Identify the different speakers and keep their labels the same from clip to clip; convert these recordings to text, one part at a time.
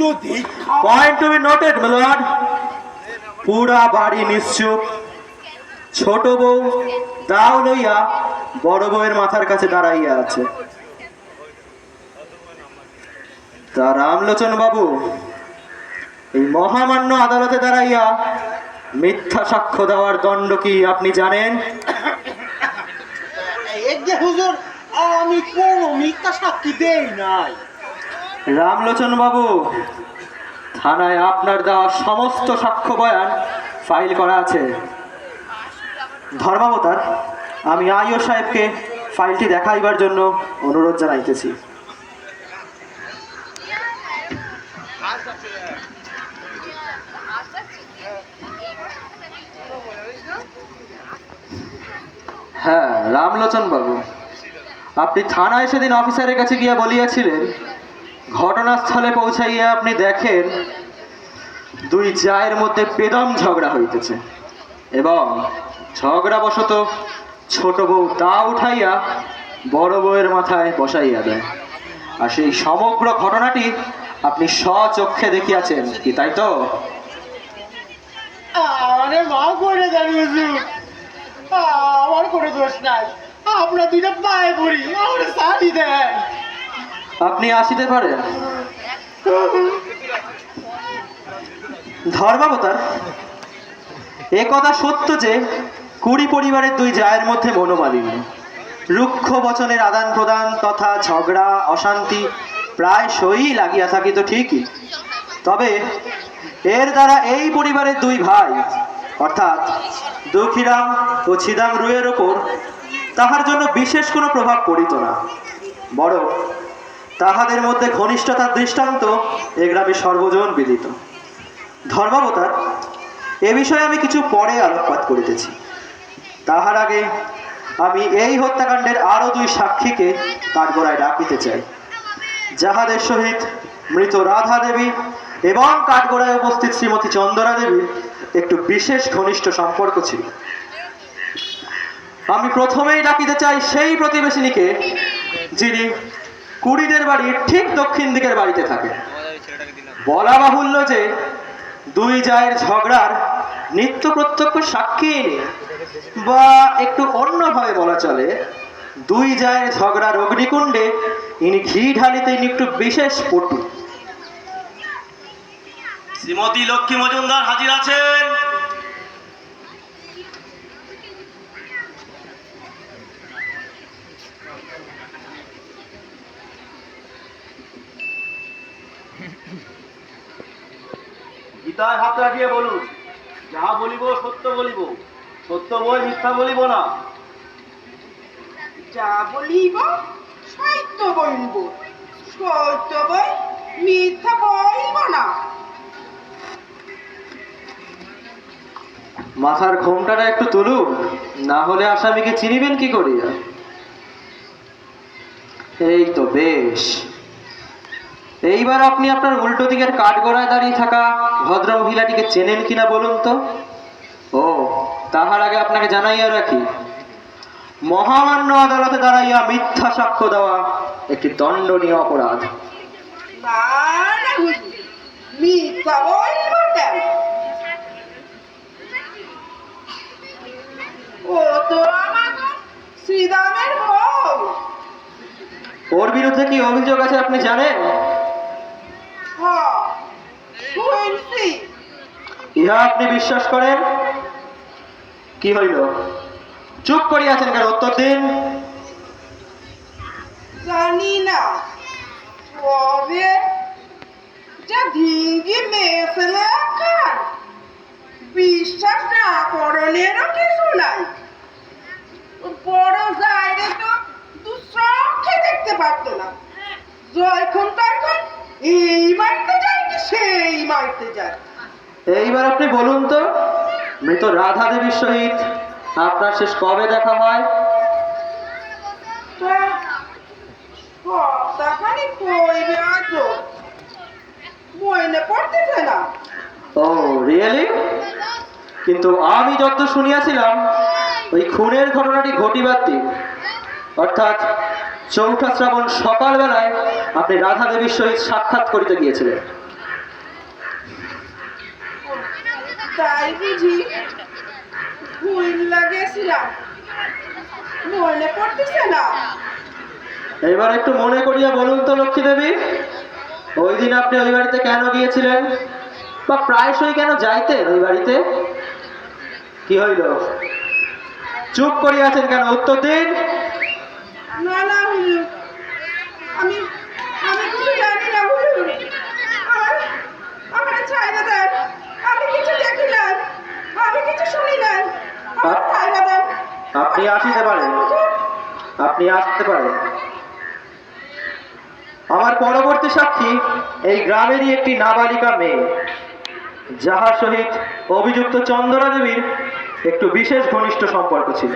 Speaker 1: দেখা
Speaker 2: point to be noted milord পুরা বাড়ি নিশ্চুপ। ছোট বউ, দাও লইয়া বড় বউয়ের মাথার কাছে দাঁড়াইয়া আছে। তা রামলোচন বাবু, এই মহামান্য আদালতে দাঁড়াইয়া মিথ্যা সাক্ষ্য দেওয়ার দণ্ড কি আপনি জানেন?
Speaker 1: আমি কোনো মিথ্যা সাক্ষী দেই নাই।
Speaker 2: রামলোচন বাবু থানায় আপনার দেওয়া সমস্ত সাক্ষ্য বয়ান ফাইল করা আছে। ধর্মাবতার, আমি আইও সাহেবকে ফাইলটি দেখাইবার জন্য অনুরোধ জানাইতেছি। হ্যাঁ রামলোচন বাবু আপনি থানায় সেদিন অফিসারের কাছে গিয়া বলিয়াছিলেন ঘটনাস্থলে পৌঁছাইয়া আপনি দেখেন দুই চায়ের মধ্যে বেদম ঝগড়া হইতেছে এবং ঝগড়া ঝগড়াবশত ছোট বউ তা উঠাইয়া বড় বউয়ের মাথায় বসাইয়া দেয়। আর সেই সমগ্র ঘটনাটি আপনি স্বচক্ষে দেখিয়াছেন কি তাই তো?
Speaker 1: আরে মা, করে হুজুর আমার কোনো দোষ নাই। আপনার দুইটা পায়ে পড়ি। আমার শাড়ি দেন
Speaker 2: আপনি আসিতে পারেন। ধর্মাবতার, এ কথা সত্য যে কুড়ি পরিবারের দুই জায়ের মধ্যে মনোমালিন্য। রুক্ষ বচনের আদান প্রদান তথা ঝগড়া, অশান্তি প্রায় সই লাগিয়া থাকিত ঠিকই। তবে এর দ্বারা এই পরিবারের দুই ভাই, অর্থাৎ দুঃখীরাম ও ছিদাম রুয়ের ওপর তাহার জন্য বিশেষ কোনো প্রভাব পড়িত না। বড় তাহাদের মধ্যে ঘনিষ্ঠতার দৃষ্টান্ত এ গ্রামে সর্বজন বিদিত। ধর্মাবতার, এ বিষয়ে আমি কিছু পরে আলোকপাত করিতেছি। তাহার আগে আমি এই হত্যাকাণ্ডের আরও দুই সাক্ষীকে কাঠগড়ায় ডাকিতে চাই। যাহাদের সহিত মৃত রাধা দেবী এবং কাঠগড়ায় উপস্থিত শ্রীমতী চন্দরা দেবীর একটু বিশেষ ঘনিষ্ঠ সম্পর্ক ছিল। আমি প্রথমেই ডাকিতে চাই সেই প্রতিবেশিনীকে যিনি কুড়িদের বাড়ির ঠিক দক্ষিণ দিকের বাড়িতে থাকে। বলা বাহুল্য যে দুই জায়ের ঝগড়ার নিত্য প্রত্যক্ষ সাক্ষী বা একটু অন্যভাবে বলা চলে, দুই জায়ের ঝগড়ার অগ্নিকুণ্ডে ইনি ঘি ঢালিতে ইনি একটু বিশেষ পটু।
Speaker 3: শ্রীমতী লক্ষ্মী মজুমদার হাজির আছেন। গীতায় হাত রাখিয়ে বলুন যাহা বলিব সত্য বলিব সত্য বই মিথ্যা বলিব না।
Speaker 4: যা বলিব সত্য বলিব সত্য বই মিথ্যা বলিব না।
Speaker 2: মাথার ঘোমটাটা একটু তুলুন না হলে আসামিকে চিনিবেন কি করিয়া? এই তো বেশ। এইবার আপনি আপনার উল্টো দিকের কাঠগড়ায় দাঁড়িয়ে থাকা ভদ্র মহিলাটিকে চেনেন কিনা বলুন তো? ও তাহার আগে আপনাকে জানাইয়া রাখি মহামান্য আদালতে দাঁড়াইয়া মিথ্যা সাক্ষ্য দেওয়া একটি দণ্ডনীয় অপরাধ। ওর বিরুদ্ধে কি অভিযোগ আছে আপনি জানেন? ইহা আপনি বিশ্বাস করেন? কি হইল? চুপ করিয়াছেন কেন উত্তর দিন।
Speaker 4: জানি না। তবে যা ভিঙ্গি মেয়েছেলে খান বিশ্বাস না করণেরও কিছু নাই। বড় জায়রে তো দু চোখে দেখতে পারতো না। যখন তখন এই মারতে যায় কি সেই মারতে যায়
Speaker 2: এইবার আপনি বলুন তো মৃত রাধা দেবীর সহিত আপনার শেষ কবে দেখা হয়? ও রিয়েলি কিন্তু আমি যত শুনিয়াছিলাম ওই খুনের ঘটনাটি ঘটিবার অর্থাৎ চৌঠা শ্রাবণ সকালবেলায় আপনি রাধা দেবীর সহিত সাক্ষাৎ করিতে গিয়েছিলেন।
Speaker 4: তাই না।
Speaker 2: এবার একটু মনে করিয়া বলুন তো লক্ষ্মী দেবী ওই দিন আপনি ওই বাড়িতে কেন গিয়েছিলেন? বা প্রায়শই কেন যাইতেন ওই বাড়িতে? কি হইল? চুপ করিয়াছেন কেন? উত্তর দিন। আপনি আসতে পারেন। আপনি আসতে পারেন। আমার পরবর্তী সাক্ষী এই গ্রামেরই একটি নাবালিকা মেয়ে, যাহার সহিত অভিযুক্ত চন্দনা দেবীর একটু বিশেষ ঘনিষ্ঠ সম্পর্ক ছিল।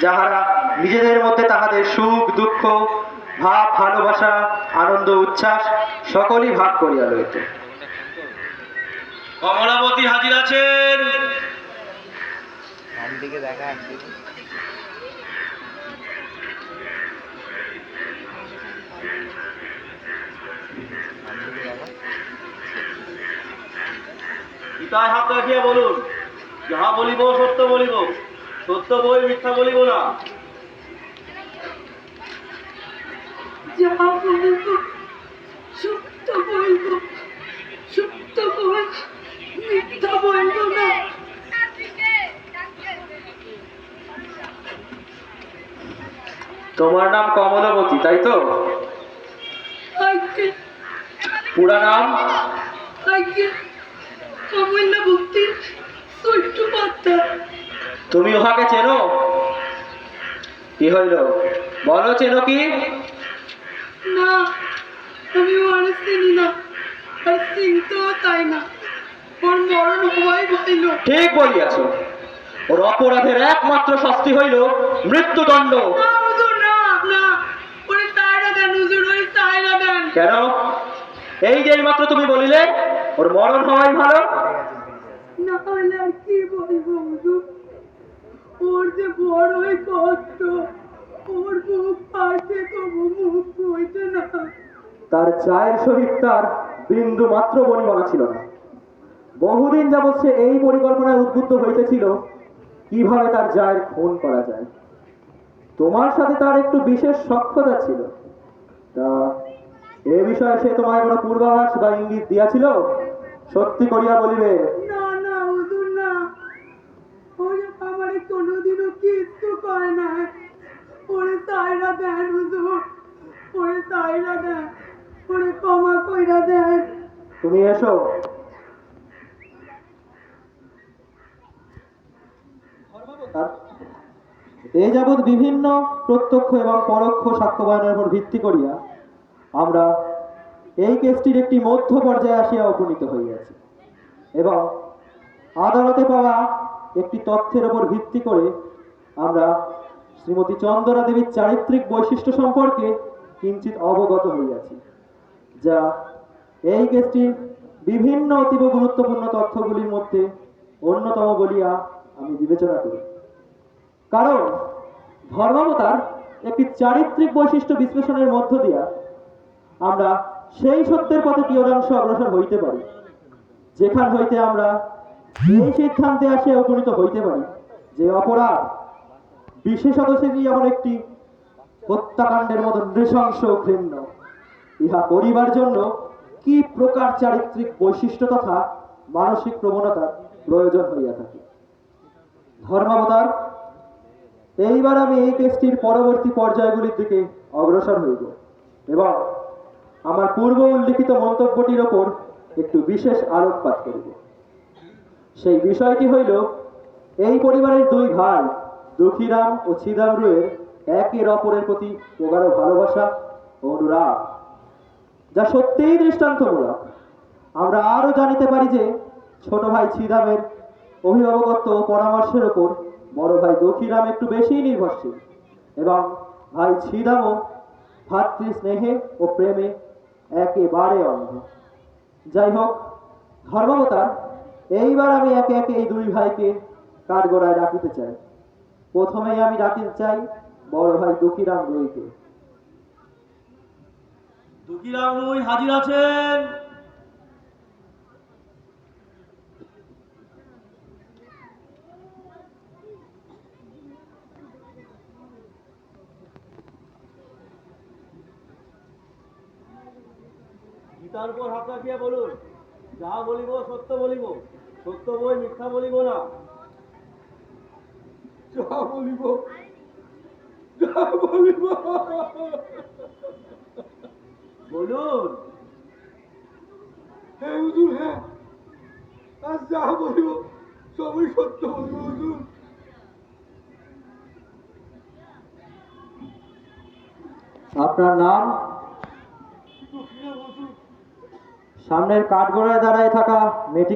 Speaker 2: যাহারা নিজেদের মধ্যে তাহাদের সুখ দুঃখ ভাব ভালোবাসা আনন্দ উচ্ছ্বাস সকলই ভাগ করিয়া লইত।
Speaker 3: কমলাবতী হাজির আছেন। গীতায় হাত রাখিয়া বলুন যাহা বলিব সত্য বলিব। সত্য বই মিথ্যা বলিব না।
Speaker 4: যা বলব সত্য বলব সত্য বল মিথ্যা বলব না।
Speaker 2: তোমার নাম কমলাবতী তাই তো? পুরা নাম?
Speaker 4: আজকে কমলা ভক্তি ছোট্ট পাত্তা
Speaker 2: তুমি উহাকে চেনো? কি হইল? বলো চেনো কি?
Speaker 4: না আমি ওর চিনি না। আর চিনতেও তাই না। ওর মরণ হওয়াই ভাইল
Speaker 2: ঠিক বলিয়াছ। ওর অপরাধের একমাত্র শাস্তি হইল মৃত্যুদণ্ড। কেন? এই যে মাত্র তুমি বলিলে ওর মরণ হওয়াই ভালো?
Speaker 4: না হলে আর কি বলব ওর যে বড়ই কষ্ট ওর মুখ পাশে তবু মুখ বইতে না।
Speaker 2: তার চায়ের সহিত তার বিন্দু মাত্র বনিবনা ছিল না। বহুদিন যাবৎ সে এই পরিকল্পনায় উদ্বুদ্ধ হইতেছিল কীভাবে তার জায়ের খুন করা যায়। তোমার সাথে তার একটু বিশেষ সক্ষতা ছিল। তা এ বিষয়ে সে তোমায় কোনো পূর্বাভাস বা ইঙ্গিত দিয়াছিল? সত্যি করিয়া বলিবে।
Speaker 4: না না হুজুর না। ওরে আমারে কোনোদিনও কিচ্ছু করে না ওরে তাইরা দেন হুজুর। ওরে তাইরা দেন। ওরে ক্ষমা কইরা দেন।
Speaker 2: তুমি এসো। এ যাবৎ বিভিন্ন প্রত্যক্ষ এবং পরোক্ষ সাক্ষ্য বয়ানের উপর ভিত্তি করিয়া আমরা এই কেসটির একটি মধ্য পর্যায়ে আসিয়া উপনীত হইয়াছি এবং আদালতে পাওয়া একটি তথ্যের উপর ভিত্তি করে আমরা শ্রীমতী চন্দনা দেবীর চারিত্রিক বৈশিষ্ট্য সম্পর্কে কিঞ্চিত অবগত হইয়াছি, যা এই কেসটির বিভিন্ন অতীব গুরুত্বপূর্ণ তথ্যগুলির মধ্যে অন্যতম বলিয়া আমি বিবেচনা করি। কারণ ধর্মাবতার একটি চারিত্রিক বৈশিষ্ট্য বিশ্লেষণের মধ্য দিয়া আমরা সেই সত্যের পথে কিয়দাংশ অগ্রসর হইতে পারি, যেখান হইতে আমরা এই সিদ্ধান্তে আসিয়া উপনীত হইতে পারি যে অপরাধ বিশেষত সেটি এমন একটি হত্যাকাণ্ডের মতো নৃশংস ঘৃণ্য। ইহা করিবার জন্য কি প্রকার চারিত্রিক বৈশিষ্ট্য তথা মানসিক প্রবণতার প্রয়োজন হইয়া থাকে? ধর্মাবতার, এইবার আমি এই কেসটির পরবর্তী পর্যায়গুলির দিকে অগ্রসর হইব এবং আমার পূর্ব উল্লিখিত মন্তব্যটির ওপর একটু বিশেষ আলোকপাত করিব। সেই বিষয়টি হইল, এই পরিবারের দুই ভাই দুঃখীরাম ও ছিদাম রুয়ের একের অপরের প্রতি প্রগাঢ় ভালোবাসা ও অনুরাগ, যা সত্যিই দৃষ্টান্তমূলক। আমরা আরও জানিতে পারি যে, ছোট ভাই ছিদামের অভিভাবকত্ব ও পরামর্শের ওপর বড় ভাই দক্ষিরাম একটু বেশিই নির্ভরশীল এবং ভাই ছিদামও ভাতৃ স্নেহে ও প্রেমে একেবারে অন্ধ। যাই হোক ধর্মাবতার এইবার আমি একে একে এই দুই ভাইকে কাঠগড়ায় ডাকিতে চাই। প্রথমেই আমি ডাকিতে চাই, বড় ভাই দুঃখীরাম রুইকে।
Speaker 3: দুঃখীরাম রুই হাজির আছেন। গীতার উপর হাত বলুন, যা বলিব সত্য বলিব, সত্য বই মিথ্যা বলিব না।
Speaker 5: বলিব যা বলিব।
Speaker 3: বলুন।
Speaker 5: হ্যাঁ হুজুর হ্যাঁ আজ যা বলিব সবই সত্য বলিব হুজুর।
Speaker 2: আপনার নাম? সামনের কাঠগড়ায় দাঁড়ায় থাকা মেয়েটি